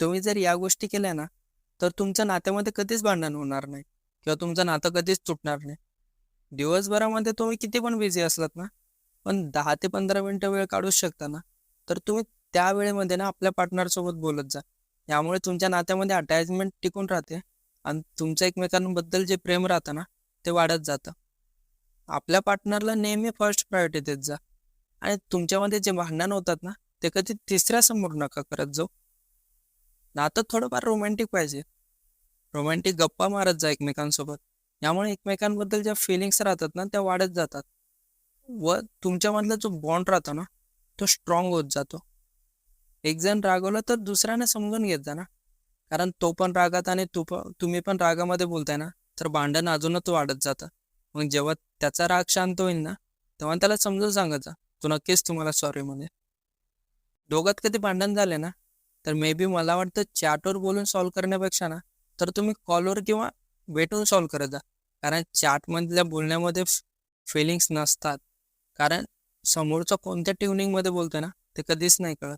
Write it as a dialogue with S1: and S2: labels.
S1: तुम्ही जर या गोष्टी केल्या ना तर तुमच्या नात्यामध्ये कधीच भांडण होणार नाही किंवा तुमचं नातं कधीच तुटणार नाही. दिवसभरामध्ये तुम्ही किती पण बिझी असलात ना पण दहा ते पंधरा मिनटं वेळ काढूच शकता ना तर तुम्ही त्या वेळेमध्ये ना आपल्या पार्टनरसोबत बोलत जा. यामुळे तुमच्या नात्यामध्ये अटॅचमेंट टिकून राहते आणि तुमचं एकमेकांबद्दल जे प्रेम राहतं ना ते वाढत जातं. आपल्या पार्टनरला नेहमी फर्स्ट प्रायोरिटी देत जा. आणि तुमच्यामध्ये जे भांडण होतात ना ते कधी तिसऱ्या समोर नका करत जाऊ. नातं थोडंफार रोमॅन्टिक पाहिजे. रोमॅन्टिक गप्पा मारत जा एकमेकांसोबत. यामुळे एकमेकांबद्दल ज्या फिलिंग्स राहतात ना त्या वाढत जातात. व तुमच्यामधला जो बॉन्ड राहतो ना तो स्ट्रॉंग होत जातो. एक जण रागवलं तर दुसऱ्याने समजून घेत जा ना. कारण तो पण रागात आणि तू पण तुम्ही पण रागामध्ये बोलताय ना तर भांडण अजूनच वाढत जातं. मग जेव्हा त्याचा राग शांत होईल ना तेव्हा त्याला समजून सांगत जा. तो नक्कीच तुम्हाला सॉरी म्हणे दोघात कधी भांडण झाले ना तर मे बी मला वाटतं चॅटवर बोलून सॉल्व्ह करण्यापेक्षा ना तर तुम्ही कॉलवर किंवा भेटून सॉल्व्ह करत जा. कारण चॅटमधल्या बोलण्यामध्ये फिलिंग्स नसतात. कारण समोरचा कोणत्या ट्युनिंगमध्ये बोलतोय ना ते कधीच नाही कळत.